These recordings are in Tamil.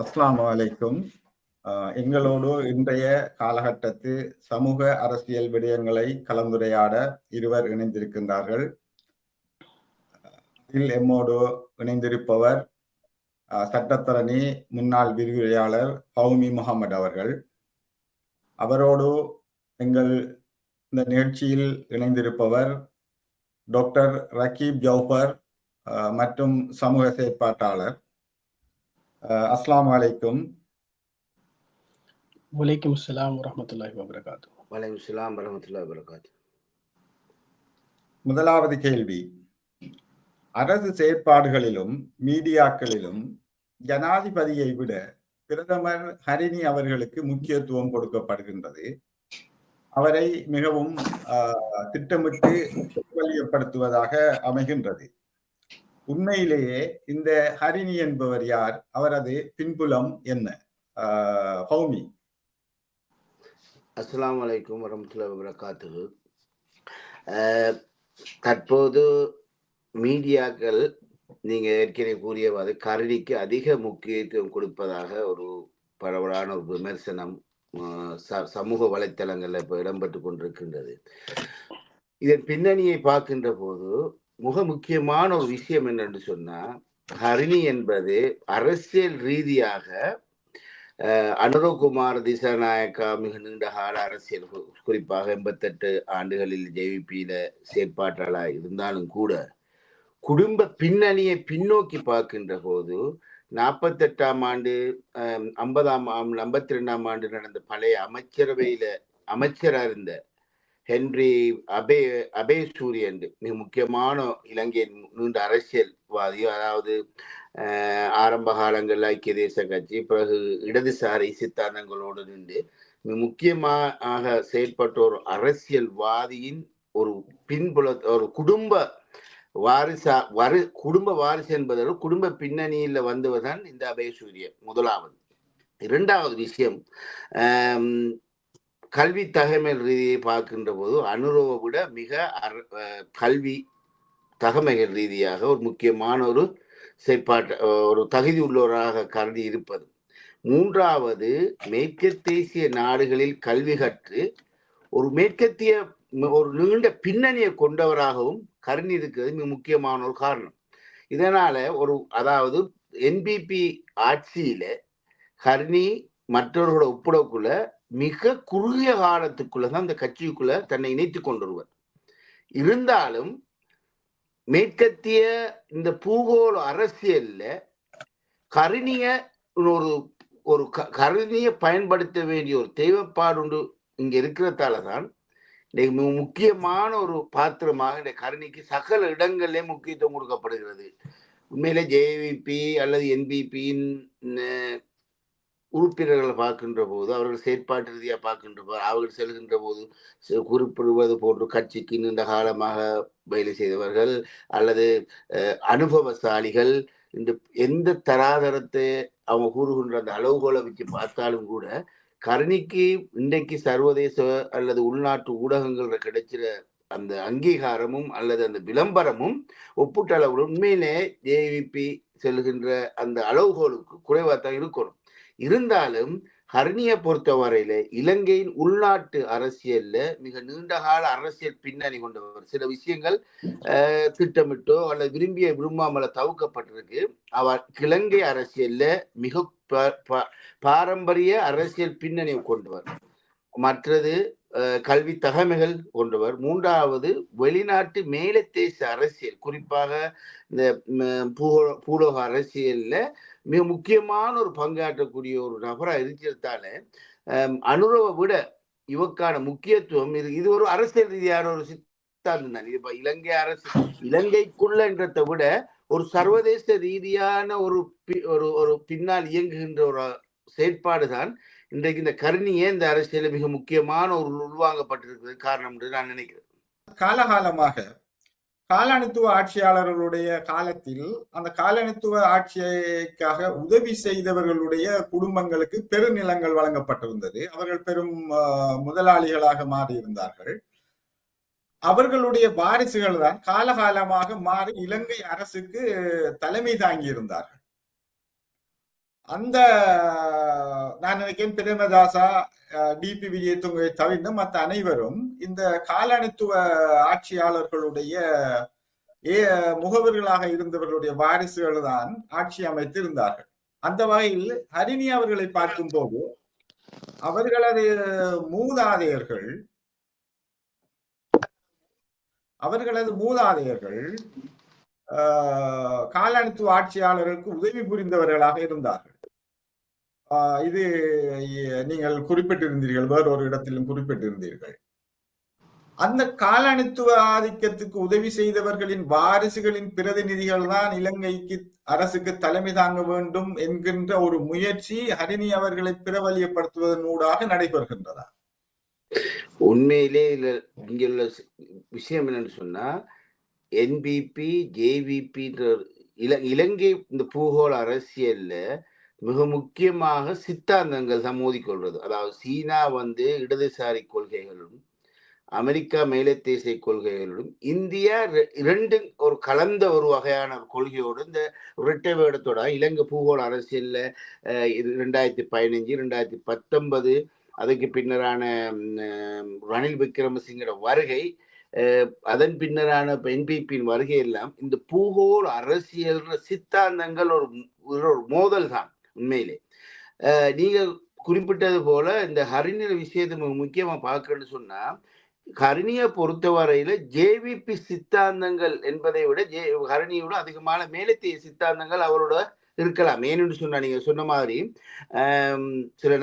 அஸ்லாமு அலைக்கும். எங்களோடு இன்றைய காலகட்டத்து சமூக அரசியல் விடயங்களை கலந்துரையாட இருவர் இணைந்திருக்கின்றார்கள். இதில் எம்மோடு இணைந்திருப்பவர் சட்டத்தரணி முன்னாள் விரிவுரையாளர் ஹவுமி முகமது அவர்கள். அவரோடு எங்கள் இந்த நிகழ்ச்சியில் இணைந்திருப்பவர் டாக்டர் ரகீப் ஜௌஃபர் மற்றும் சமூக செயற்பாட்டாளர். அஹ், அஸ்ஸலாமு அலைக்கும். வலைக்கம் அஸ்ஸலாம் வரஹ்மத்துல்லாஹி வபரகாத்து வலைக்கம் இஸ்லாம் வரமத்துல்லா வரகாத்து முதலாவது கேள்வி. அரசு செயற்பாடுகளிலும் மீடியாக்களிலும் ஜனாதிபதியை விட பிரதமர் ஹரிணி அவர்களுக்கு முக்கியத்துவம் கொடுக்கப்படுகின்றது. அவரை மிகவும் ஆஹ், திட்டமிட்டு பிரபல்யப்படுத்துவதாக அமைகின்றது. உண்மையிலேயே இந்த ஹரிணி என்பவர் யார்? அவரது பின்புலம் என்ன? ஹௌமி. அஸ்ஸலாமு அலைக்கும் வரமத்துல்லா வரகாத்து தற்போது மீடியாக்கள் நீங்க ஏற்கனவே கூறியவாறு கருணிக்கு அதிக முக்கியத்துவம் கொடுப்பதாக ஒரு பரவலான ஒரு விமர்சனம் ச- சமூக வலைத்தளங்கள்ல இப்போ இடம்பெற்று கொண்டிருக்கின்றது. இதன் பின்னணியை பார்க்கின்ற போது மிக முக்கியமான ஒரு விஷயம் என்னன்னு சொன்னா ஹரிணி என்பது அரசியல் ரீதியாக அனுரகுமார் திசாநாயக்கா மிக நீண்ட கால அரசியல் கு- குறிப்பாக எண்பத்தெட்டு ஆண்டுகளில் ஜேவிபியில செயற்பாட்டாளர் இருந்தாலும் கூட குடும்ப பின்னணியை பின்னோக்கி பார்க்கின்ற போது நாற்பத்தெட்டாம் ஆண்டு ஐம்பதாம் ஐம்பத்தி ரெண்டாம் ஆண்டு நடந்த பழைய அமைச்சரவையில அமைச்சராக இருந்த ஹென்றி அபே அபே சூரியன் மிக முக்கியமான இலங்கையின் நீண்ட அரசியல்வாதி அதாவது ஆரம்ப காலங்களில் ஐக்கிய தேச கட்சி பிறகு இடதுசாரி சித்தாந்தங்களோடு நின்று மிக முக்கியமாக செயல்பட்ட ஒரு அரசியல்வாதியின் ஒரு பின்புல ஒரு குடும்ப வாரிசா வரு குடும்ப வாரிசு என்பதோட குடும்ப பின்னணியில் வந்தவர்தான் இந்த அபயசூரியன் முதலாவது. இரண்டாவது விஷயம் கல்வி தகமைகள் ரீதியை பார்க்கின்ற போது அனுரவை விட மிக அர- கல்வி தகமைகள் ரீதியாக ஒரு முக்கியமான ஒரு செயற்பாட்டு ஒரு தகுதி உள்ளவராக கருதி இருப்பது. மூன்றாவது மேற்கத்தேசிய நாடுகளில் கல்வி கற்று ஒரு மேற்கத்திய ஒரு நீண்ட பின்னணியை கொண்டவராகவும் கருணி இருக்கிறது மிக முக்கியமான ஒரு காரணம். இதனால ஒரு அதாவது என்பிபி ஆட்சியில கருணி மற்றவர்களோட ஒப்பிடக்குள்ள மிக குறுகிய காலத்துக்குள்ள தான் அந்த கட்சிக்குள்ள தன்னை இணைத்து கொண்டுருவர். இருந்தாலும் மேற்கத்திய இந்த பூகோள அரசியல்ல கருணிய ஒரு ஒரு க- கருணியை பயன்படுத்த வேண்டிய ஒரு தெய்வப்பாடு உண்டு. இங்க இருக்கிறதால தான் இன்னைக்கு மிக முக்கியமான ஒரு பாத்திரமாக இந்த கருணிக்கு சகல இடங்களிலே முக்கியத்துவம் கொடுக்கப்படுகிறது. உண்மையில ஜேவிபி அல்லது என்பிபியின் உறுப்பினர்களை பார்க்கின்ற போது அவர்கள் செயற்பாட்டு ரீதியாக பார்க்கின்ற போது அவர்கள் செல்கின்ற போது செ- குறிப்பிடுவது போன்று கட்சிக்கு நீண்ட காலமாக வேலை செய்தவர்கள் அல்லது அனுபவசாலிகள் இந்த எந்த தராதரத்தை அவங்க கூறுகின்ற அந்த அளவுகோலை வச்சு பார்த்தாலும் கூட கருணிக்கு இன்றைக்கு சர்வதேச அல்லது உள்நாட்டு ஊடகங்கள்ல கிடைச்சிற அந்த அங்கீகாரமும் அல்லது அந்த விளம்பரமும் ஒப்பீட்டளவில் உண்மையிலே ஜேவிபி செல்கின்ற அந்த அளவுகோலுக்கு குறைவாக தான் இருக்கணும். இருந்தாலும் ஹர்னியை பொறுத்தவரையில இலங்கையின் உள்நாட்டு அரசியல்ல மிக நீண்டகால அரசியல் பின்னணி கொண்டவர். சில விஷயங்கள் திட்டமிட்டோ அல்லது விரும்பிய விரும்பாமல தவிர்க்கப்பட்டிருக்கு. அவர் இலங்கை அரசியல்ல மிக ப- ப- பாரம்பரிய அரசியல் பின்னணி கொண்டவர். மற்றது கல்வி தகமைகள் கொண்டவர். மூன்றாவது வெளிநாட்டு மேலத்தேச அரசியல். குறிப்பாக இந்த பூகோ- பூலோக அரசியல்ல மிக முக்கியமான ஒரு பங்காற்றக்கூடிய ஒரு நபராக இருக்கிறதால அனுரவை விட இவக்கான முக்கியத்துவம் இது இது ஒரு அரசியல் ரீதியான ஒரு சித்தாந்தம் தான். இது இப்ப இலங்கை அரசு இலங்கைக்குள்ளன்றதை விட ஒரு சர்வதேச ரீதியான ஒரு பி- ஒரு ஒரு பின்னால் இயங்குகின்ற ஒரு செயற்பாடு தான் இன்றைக்கு இந்த கருணியே இந்த அரசியல மிக முக்கியமான ஒரு உள்வாங்கப்பட்டிருக்கிறது காரணம் என்று நான் நினைக்கிறேன். காலகாலமாக காலனித்துவ ஆட்சியாளர்களுடைய காலத்தில் அந்த காலனித்துவ ஆட்சிக்காக உதவி செய்தவர்களுடைய குடும்பங்களுக்கு பெருநிலங்கள் வழங்கப்பட்டிருந்தது. அவர்கள் பெரும் ஆஹ், முதலாளிகளாக மாறியிருந்தார்கள். அவர்களுடைய வாரிசுகள் தான் காலகாலமாக மாறி இலங்கை அரசுக்கு தலைமை தாங்கி இருந்தார்கள் அந்த நான் நினைக்கிறேன் பிரேமதாசா டிபி விஜயத்துங்கை தவிர்த்து மற்ற அனைவரும் இந்த காலனித்துவ ஆட்சியாளர்களுடைய ஏ முகவர்களாக இருந்தவர்களுடைய வாரிசுகள் தான் ஆட்சி அமைத்து இருந்தார்கள் அந்த வகையில் ஹரிணி அவர்களை பார்க்கும் போது அவர்களது மூதாதையர்கள் அவர்களது மூதாதையர்கள் ஆஹ், காலனித்துவ ஆட்சியாளர்களுக்கு உதவி புரிந்தவர்களாக இருந்தார்கள். இது நீங்கள் குறிப்பிட்டிருந்தீர்கள் வேறொரு இடத்திலும் குறிப்பிட்டிருந்தீர்கள். அந்த காலனித்துவ ஆதிக்கத்துக்கு உதவி செய்தவர்களின் வாரிசுகளின் பிரதிநிதிகள் தான் இலங்கைக்கு அரசுக்கு தலைமை தாங்க வேண்டும் என்கின்ற ஒரு முயற்சி ஹரிணி அவர்களை பிரபலியப்படுத்துவதன் ஊடாக நடைபெறுகின்றதா? உண்மையிலே இதுல விஷயம் என்னன்னு சொன்னா என்பிபி ஜேவிபின்ற இல இலங்கை இந்த பூகோள அரசியல்ல மிக முக்கியமாக சித்தாந்தங்கள் தான் அதாவது சீனா வந்து இடதுசாரி கொள்கைகளும் அமெரிக்கா மேலத்தேசிய கொள்கைகளுடன் இந்தியா ரெ- இரண்டும் ஒரு கலந்த ஒரு வகையான ஒரு கொள்கையோடு இந்த இரட்டை வேடத்தோட இலங்கை பூகோள அரசியலில் ரெண்டாயிரத்தி பதினஞ்சு ரெண்டாயிரத்தி பத்தொன்பது அதுக்கு பின்னரான ரணில் விக்ரமசிங்கோட வருகை அதன் பின்னரான என்பிபியின் வருகை எல்லாம் இந்த பூகோள அரசியல் சித்தாந்தங்கள் ஒரு ஒரு மோதல் தான் உண்மையிலே. நீங்கள் நீங்க குறிப்பிட்டது போல இந்த ஹரிணியில விஷயத்தை முக்கியமாக முக்கியமா பார்க்கணும்னு சொன்னா ஹரிணியை பொறுத்தவரையில ஜேவிபி சித்தாந்தங்கள் என்பதை விட ஜே ஹரிணியோட அதிகமான மேலத்திய சித்தாந்தங்கள் அவரோட இருக்கலாம். ஏன்னு சொன்னா நீங்க சொன்ன மாதிரி சில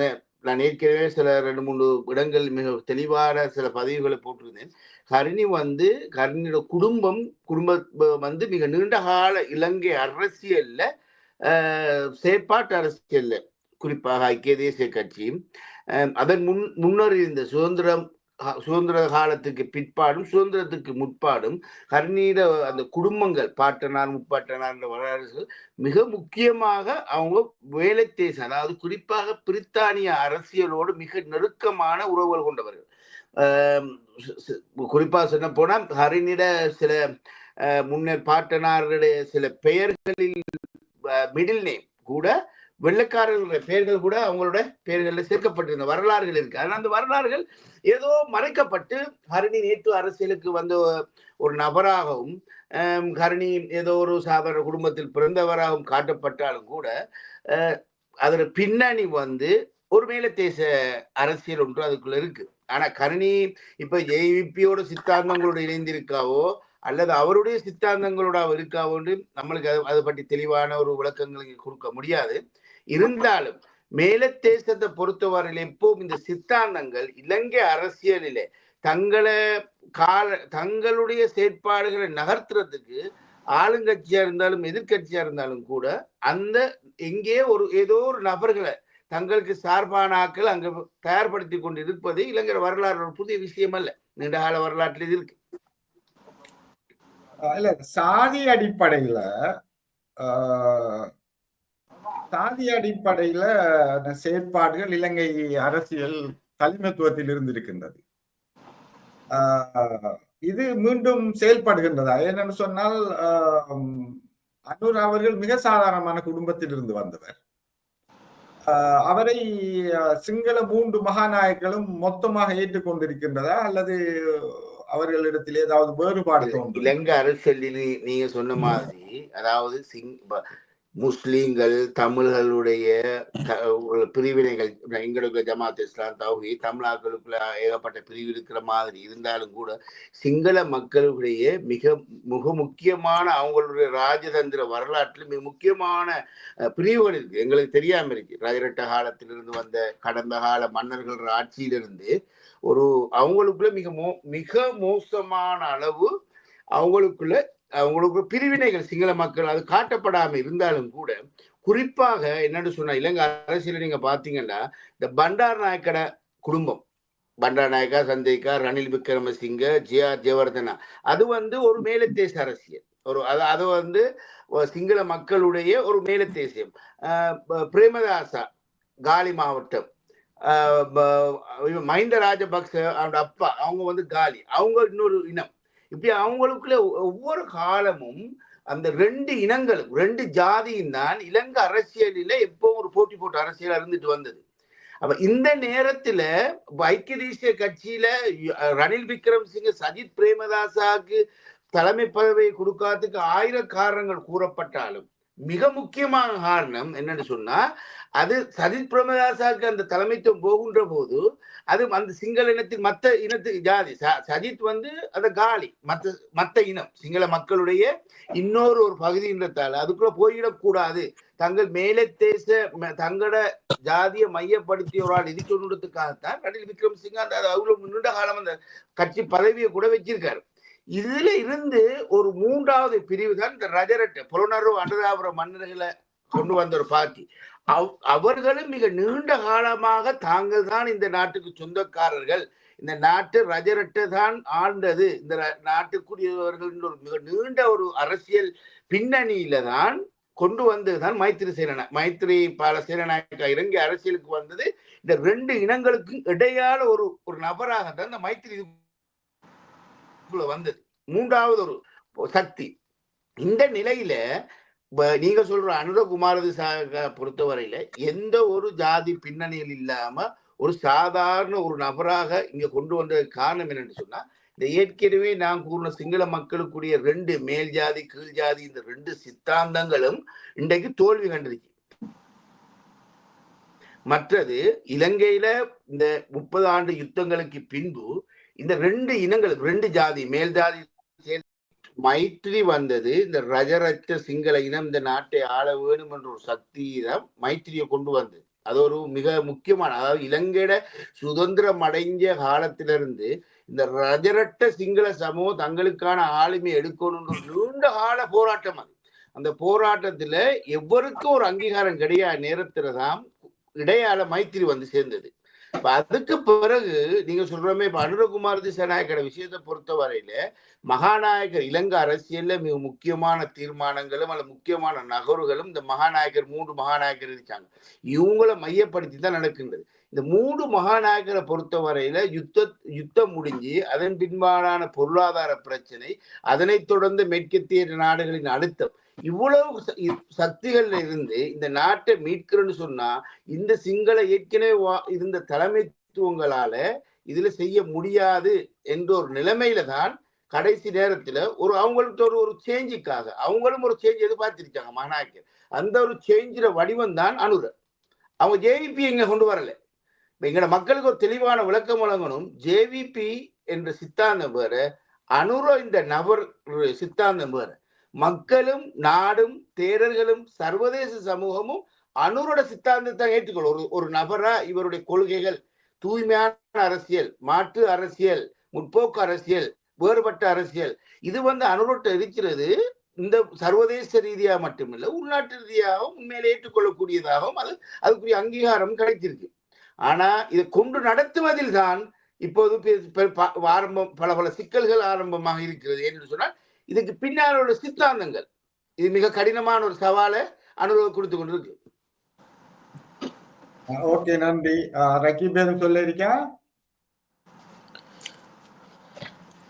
நான் ஏற்கனவே சில ரெண்டு மூணு இடங்கள் மிக தெளிவான சில பதிவுகளை போட்டிருந்தேன். ஹரிணி வந்து ஹரிணியோட குடும்பம் குடும்ப வந்து மிக நீண்ட கால இலங்கை அரசியல்ல செயற்பாட்டு அரசியல் குறிப்பாக ஐக்கிய தேசிய கட்சி அதன் முன் முன்னர் இருந்த சுதந்திரம் சுதந்திர காலத்துக்கு பிற்பாடும் சுதந்திரத்துக்கு முற்பாடும் ஹரிணியிட அந்த குடும்பங்கள் பாட்டனார் முப்பாட்டனார் வரலாறுகள் மிக முக்கியமாக அவங்க வேலை தேசம் அதாவது குறிப்பாக பிரித்தானிய அரசியலோடு மிக நெருக்கமான உறவுகள் கொண்டவர்கள். குறிப்பாக சொன்ன போனால் ஹரிணிட சில முன்னர் பாட்டனாருடைய சில பெயர்களில் மிடில் நேம் கூட வெள்ளக்காரர்களுடைய பெயர்கள் கூட அவங்களோட பெயர்களில் சேர்க்கப்பட்டிருந்த வரலாறுகள் இருக்கு. ஆனால் அந்த வரலாறுகள் ஏதோ மறைக்கப்பட்டு ஹரிணி நேற்று அரசியலுக்கு வந்த ஒரு நபராகவும் ஆம், ஏதோ ஒரு சாதாரண குடும்பத்தில் பிறந்தவராகவும் காட்டப்பட்டாலும் கூட அஹ், அதோட பின்னணி வந்து ஒரு மேலத்தேச அரசியல் ஒன்று அதுக்குள்ள இருக்கு. ஆனா கருணி இப்ப ஏவிபியோட சித்தாந்தங்களோட இணைந்திருக்காவோ அல்லது அவருடைய சித்தாந்தங்களோட அவர் ஒன்று நம்மளுக்கு அது அதை பற்றி தெளிவான ஒரு விளக்கங்களை கொடுக்க முடியாது. இருந்தாலும் மேல தேசத்தை பொறுத்தவரையில் எப்பவும் இந்த சித்தாந்தங்கள் இலங்கை அரசியலிலே தங்களை கால தங்களுடைய செயற்பாடுகளை நகர்த்துறதுக்கு ஆளுங்கட்சியா இருந்தாலும் எதிர்கட்சியா இருந்தாலும் கூட அந்த எங்கே ஒரு ஏதோ ஒரு நபர்களை தங்களுக்கு சார்பான ஆக்கள் அங்க தயார்படுத்தி கொண்டு இருப்பது இலங்கை வரலாறு ஒரு புதிய விஷயம் அல்ல நீண்டகால வரலாற்றில் இது இருக்கு. இல்ல சாதி அடிப்படையில ஆஹ், சாதி அடிப்படையில செயற்பாடுகள் இலங்கை அரசியல் தலைமைத்துவத்தில் இருந்திருக்கின்றது. ஆஹ், இது மீண்டும் செயல்படுகின்றதா. ஏனென்று சொன்னால் ஆஹ், அவர்கள் மிக சாதாரணமான குடும்பத்தில் இருந்து வந்தவர். ஆஹ், அவரை சிங்கள மூன்று மகாநாயகர்களும் மொத்தமாக ஏற்றுக்கொண்டிருக்கின்றதா அல்லது அவர்களிடத்தில் ஏதாவது வேறுபாடு இலங்கை அரசியலில் நீங்க சொன்ன மாதிரி அதாவது சிங் முஸ்லீம்கள் தமிழர்களுடைய பிரிவினைகள் எங்களுக்கு ஜமாத் இஸ்லாம் தௌஹி தமிழர்களுக்குள்ள ஏகப்பட்ட பிரிவு இருக்கிற மாதிரி இருந்தாலும் கூட சிங்கள மக்களுடைய மிக மிக முக்கியமான அவங்களுடைய ராஜதந்திர வரலாற்றில் மிக முக்கியமான பிரிவுகள் இருக்கு. எங்களுக்கு தெரியாம இருக்கு. ராஜரட்ட காலத்திலிருந்து வந்த கடந்த கால மன்னர்கள் ஆட்சியிலிருந்து ஒரு அவங்களுக்குள்ள மிக மோ மிக மோசமான அளவு அவங்களுக்குள்ள அவங்களுக்கு பிரிவினைகள் சிங்கள மக்கள் அது காட்டப்படாமல் இருந்தாலும் கூட குறிப்பாக என்னன்னு சொன்னா இலங்கை அரசியல நீங்க பாத்தீங்கன்னா இந்த பண்டார் நாயக்கட குடும்பம் பண்டார் நாயக்கா சந்தேகா ரணில் விக்ரமசிங்க ஜே ஆர் ஜெயவர்தனா அது வந்து ஒரு மேலத்தேச அரசியல். ஒரு அது அது வந்து சிங்கள மக்களுடைய ஒரு மேலத்தேசியம் பிரேமதாசா காலி மாவட்டம் மஹிந்த ராஜபக்ச அவனோட அப்பா அவங்க வந்து காலி. அவங்க இன்னொரு இனம். இப்படி அவங்களுக்குள்ள ஒவ்வொரு காலமும் அந்த ரெண்டு இனங்களும் ரெண்டு ஜாதியும் தான் இலங்கை அரசியலில் எப்போ ஒரு போட்டி போட்டு அரசியல் இருந்துட்டு வந்தது. அப்ப இந்த நேரத்துல ஐக்கிய தேசிய கட்சியில ரணில் ரணில் விக்ரம்சிங்க சஜித் பிரேமதாசாவுக்கு தலைமை பதவியை கொடுக்காததுக்கு ஆயிரம் காரணங்கள் கூறப்பட்டாலும் மிக முக்கியமான காரணம் என்னன்னு சொன்னா அது சஜித் பிரேமதாசாவுக்கு அந்த தலைமைத்துவம் போகின்ற போது அது அந்த சிங்கள இனத்தின் மத்த இனத்துக்கு ஜாதி ச- சஜித் வந்து அந்த காலி மத்த மத்த இனம் சிங்கள மக்களுடைய இன்னொரு ஒரு பகுதின்றதால அதுக்குள்ள போயிடக்கூடாது. தங்கள் மேலே தேச ம- தங்களோட ஜாதியை மையப்படுத்திய ஒரு ஆள் இடிக்கணுன்றதுக்காகத்தான் ரணில் விக்ரமசிங்க அந்த அவ்வளவு நீண்ட காலம் அந்த கட்சி பதவியை கூட வச்சிருக்காரு. இதுல இருந்து ஒரு மூன்றாவது பிரிவு தான் இந்த ரஜரட்டு. புலனர்வு அனுராபுர மன்னர்களை கொண்டு வந்த ஒரு பார்ட்டி. அவ்- அவர்களும் மிக நீண்ட காலமாக தாங்கள் தான் இந்த நாட்டுக்கு சொந்தக்காரர்கள். இந்த நாட்டு ரஜரட்டை தான் ஆண்டது இந்த நாட்டுக்குரியவர்கள் ஒரு மிக நீண்ட ஒரு அரசியல் பின்னணியில தான் கொண்டு வந்ததுதான் மைத்திரி சேனனா மைத்திரி பால சேனநாயக்கா இறங்கி அரசியலுக்கு வந்தது. இந்த ரெண்டு இனங்களுக்கும் இடையான ஒரு ஒரு நபராக தான் இந்த மைத்திரி இதுக்குள்ள வந்தது. மூன்றாவது ஒரு சக்தி. இந்த நிலையில நீங்க சொல்ற அனுரகுமாரது பொறுத்தவரையில எந்த ஒரு ஜாதி பின்னணியில் இல்லாம ஒரு சாதாரண ஒரு நபராக இங்க கொண்டு வந்த காரணம் என்னன்னு சொன்னா இந்த ஏற்கனவே நான் கூறின சிங்கள மக்களுக்குரிய ரெண்டு மேல் ஜாதி கீழ் ஜாதி இந்த ரெண்டு சித்தாந்தங்களும் இன்றைக்கு தோல்வி கண்டிருக்கு. மற்றது இலங்கையில இந்த முப்பது ஆண்டு யுத்தங்களுக்கு பின்பு இந்த ரெண்டு இனங்கள் ரெண்டு ஜாதி மேல் ஜாதி சேர்ந்து மைத்திரி வந்தது. இந்த ரஜரத்த சிங்கள இனம் இந்த நாட்டை ஆள வேணும் என்ற ஒரு சக்தி தான் மைத்திரியை கொண்டு வந்தது. அது ஒரு மிக முக்கியமான அதாவது இலங்கையில சுதந்திரம் அடைஞ்ச காலத்திலிருந்து இந்த ரஜரட்ட சிங்கள சமூகம் தங்களுக்கான ஆளுமை எடுக்கணும்னு ஒரு நீண்ட கால போராட்டம் அது. அந்த போராட்டத்துல எவருக்கும் ஒரு அங்கீகாரம் கிடையாத நேரத்துல தான் இடையால மைத்திரி வந்து சேர்ந்தது. அதுக்கு பிறகு நீங்க சொல்றமே இப்ப அனுரகுமார் திசாநாயக்கட விஷயத்தை பொறுத்த வரையில மகாநாயகர் இலங்கை அரசியல்ல மிக முக்கியமான தீர்மானங்களும் அல்ல முக்கியமான நகர்வுகளும் இந்த மகாநாயகர் மூன்று மகாநாயகர் இருக்காங்க. இவங்கள மையப்படுத்தி தான் நடக்கின்றது. இந்த மூன்று மகாநாயகரை பொறுத்த வரையில யுத்த யுத்தம் முடிஞ்சு அதன் பின்பாடான பொருளாதார பிரச்சனை அதனைத் தொடர்ந்து மேற்கத்திய நாடுகளின் அழுத்தம் இவ்வளவு சக்திகள் இருந்து இந்த நாட்டை மீட்கிறேன்னு சொன்னா இந்த சிங்கள ஏற்கனவே வா- இருந்த தலைமைத்துவங்களால இதுல செய்ய முடியாது என்ற ஒரு நிலைமையில தான் கடைசி நேரத்துல ஒரு அவங்கள்ட்ட ஒரு ஒரு சேஞ்சுக்காக அவங்களும் ஒரு சேஞ்ச் எதிர்பார்த்திருக்காங்க மகனாக்கர் அந்த ஒரு சேஞ்சில வடிவம் தான் அனுர அவங்க ஜேவிபி இங்க கொண்டு வரல? இப்ப எங்கட மக்களுக்கு ஒரு தெளிவான விளக்கம் வழங்கணும். ஜேவிபி என்ற சித்தாந்தம் வேற அனுர இந்த நபர் சித்தாந்தம் வேற. மக்களும் நாடும் தேரர்களும் சர்வதேச சமூகமும் அனுரோட சித்தாந்தத்தை ஏற்றுக்கொள்ளும் ஒரு ஒரு நபரா இவருடைய கொள்கைகள் தூய்மையான அரசியல் மாற்று அரசியல் முற்போக்கு அரசியல் வேறுபட்ட அரசியல் இது வந்து அனுரோட்ட இருக்கிறது. இந்த சர்வதேச ரீதியா மட்டுமில்லை உள்நாட்டு ரீதியாகவும் உண்மையில ஏற்றுக்கொள்ளக்கூடியதாகவும் அது அதுக்குரிய அங்கீகாரம் கிடைத்திருக்கு. ஆனா இதை கொண்டு நடத்துவதில் தான் இப்போது பெ- ஆரம்பம் பல பல சிக்கல்கள் ஆரம்பமாக இருக்கிறது. என்று சொன்னால் இதுக்கு பின்னால் உள்ள சித்தாந்தங்கள். இது மிக கடினமான ஒரு சவாலை அனுபவம் கொடுத்து கொண்டிருக்கு. ஓகே நன்றி. ரகீப் எதுவும் சொல்ல இருக்கா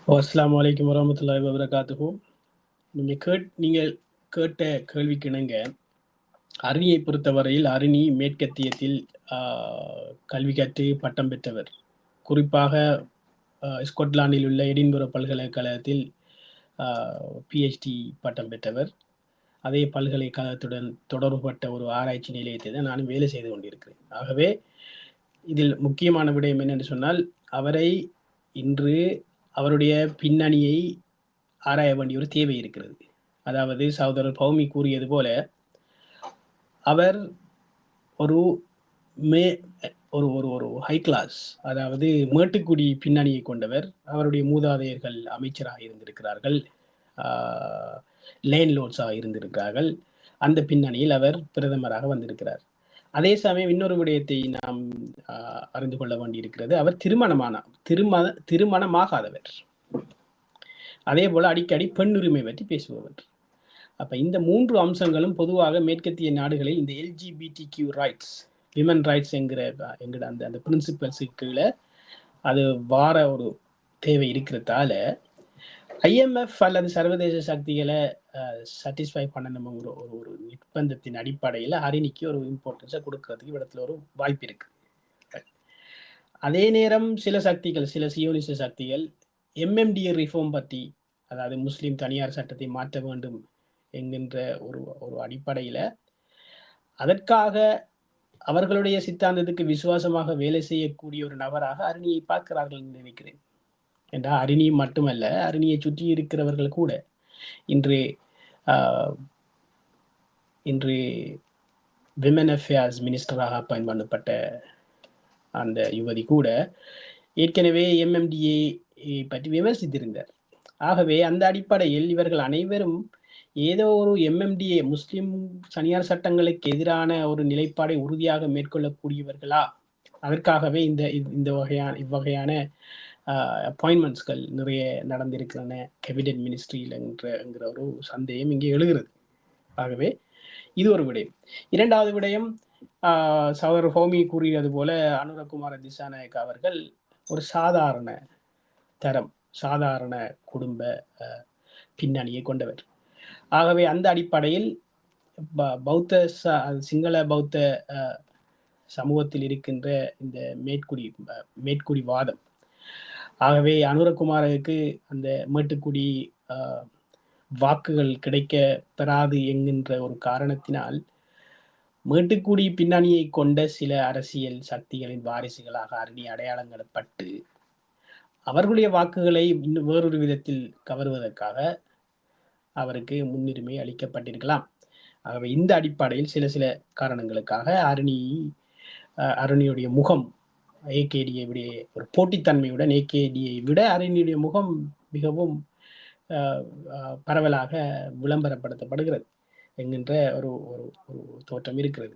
அஸ்லாம் வலைக்கம் வரமத்துல்லாஹி வபரகாத்துஹு. நீங்க கேட் நீங்கள் கேட்ட கேள்விக்கு இணங்க அரிணியை பொறுத்தவரையில் அரிணி மேற்கத்தியத்தில் ஆஹ், கல்வி கற்று பட்டம் பெற்றவர். குறிப்பாக ஆஹ், ஸ்கொட்லாந்தில் உள்ள எடின்புர பல்கலைக்கழகத்தில் பிஹெச்டி பட்டம் பெற்றவர். அதே பல்கலைக்கழகத்துடன் தொடர்புபட்ட ஒரு ஆராய்ச்சி நிலையத்தை தான் நானும் வேலை செய்து கொண்டிருக்கிறேன். ஆகவே இதில் முக்கியமான விடயம் என்னென்று சொன்னால் அவரை இன்று அவருடைய பின்னணியை ஆராய வேண்டிய ஒரு தேவை இருக்கிறது. அதாவது சகோதரர் பௌமி கூறியது போல அவர் ஒரு மே ஒரு ஒரு ஒரு ஹை கிளாஸ் அதாவது மேட்டுக்குடி பின்னணியை கொண்டவர். அவருடைய மூதாதையர்கள் அமைச்சராக இருந்திருக்கிறார்கள். லேன் லோட்ஸாக இருந்திருக்கிறார்கள். அந்த பின்னணியில் அவர் பிரதமராக வந்திருக்கிறார். அதே சமயம் இன்னொரு விடயத்தை நாம் அறிந்து கொள்ள வேண்டியிருக்கிறது. அவர் திருமணமான திருமண திருமணமாகாதவர். அதே போல அடிக்கடி பெண்ணுரிமை பற்றி பேசுபவர். அப்ப இந்த மூன்று அம்சங்களும் பொதுவாக மேற்கத்திய நாடுகளில் இந்த LGBT Q rights women rights என்கிற அஹ், அந்த அந்த பிரின்சிபல்ஸுக்கு கீழே அது வார ஒரு தேவை இருக்கிறதால ஐஎம்எஃப் அல்லது சர்வதேச சக்திகளை சாட்டிஸ்ஃபை பண்ணணுங்கிற ஒரு ஒரு நிர்பந்தத்தின் அடிப்படையில் ஹரிணிக்கு ஒரு இம்பார்ட்டன்ஸை கொடுக்கறதுக்கு இடத்துல ஒரு வாய்ப்பு இருக்கு. அதே நேரம் சில சக்திகள் சில சியோனிச சக்திகள் எம்எம்டிஏ ரிஃபார்ம் பற்றி அதாவது முஸ்லீம் தனியார் சட்டத்தை மாற்ற வேண்டும் என்கின்ற ஒரு ஒரு அடிப்படையில் அதற்காக அவர்களுடைய சித்தாந்தத்துக்கு விசுவாசமாக வேலை செய்யக்கூடிய ஒரு நபராக அருணியை பார்க்கிறார்கள் என்று நினைக்கிறேன். என்றால் அருணி மட்டுமல்ல அருணியை சுற்றி இருக்கிறவர்கள் கூட இன்று இன்று விமன் அஃபேர்ஸ் மினிஸ்டராக அப்பாயின் பண்ணப்பட்ட அந்த யுவதி கூட ஏற்கனவே எம்எம்டிஏ பற்றி விமர்சித்திருந்தார். ஆகவே அந்த அடிப்படையில் இவர்கள் அனைவரும் ஏதோ ஒரு எம்எம்டிஏ முஸ்லிம் தனியார் சட்டங்களுக்கு எதிரான ஒரு நிலைப்பாடை உறுதியாக மேற்கொள்ளக்கூடியவர்களா? அதற்காகவே இந்த இந்த- இந்த வகையான இவ்வகையான அப்பாயின்மெண்ட்ஸ்கள் நிறைய நடந்திருக்கின்றன. கேபினட் மினிஸ்ட்ரியில் என்கிற ஒரு சந்தேகம் இங்கே எழுகிறது. ஆகவே இது ஒரு விடயம். இரண்டாவது விடயம் சகோதரர் ஹோமி கூறியது போல அனுரகுமார திசாநாயக் அவர்கள் ஒரு சாதாரண தரம் சாதாரண குடும்ப பின்னணியை கொண்டவர். ஆகவே அந்த அடிப்படையில் ப- பௌத்த சிங்கள பௌத்த சமூகத்தில் இருக்கின்ற இந்த மேற்குடி மேற்குடி வாதம். ஆகவே அனுரகுமாருக்கு அந்த மேட்டுக்குடி வாக்குகள் கிடைக்க பெறாது என்கின்ற ஒரு காரணத்தினால் மேட்டுக்குடி பின்னணியை கொண்ட சில அரசியல் சக்திகளின் வாரிசுகளாக அரணி அடையாளங்களப்பட்டு அவர்களுடைய வாக்குகளை இன்னும் வேறொரு விதத்தில் கவருவதற்காக அவருக்கு முன்னுரிமை அளிக்கப்பட்டிருக்கலாம். ஆகவே இந்த அடிப்படையில் சில சில காரணங்களுக்காக அருணி அருணியுடைய முகம் ஏகேடியை விட ஒரு போட்டித்தன்மையுடன் ஏகேடியை விட அருணியுடைய முகம் மிகவும் பரவலாக விளம்பரப்படுத்தப்படுகிறது என்கின்ற ஒரு ஒரு ஒரு தோற்றம் இருக்கிறது.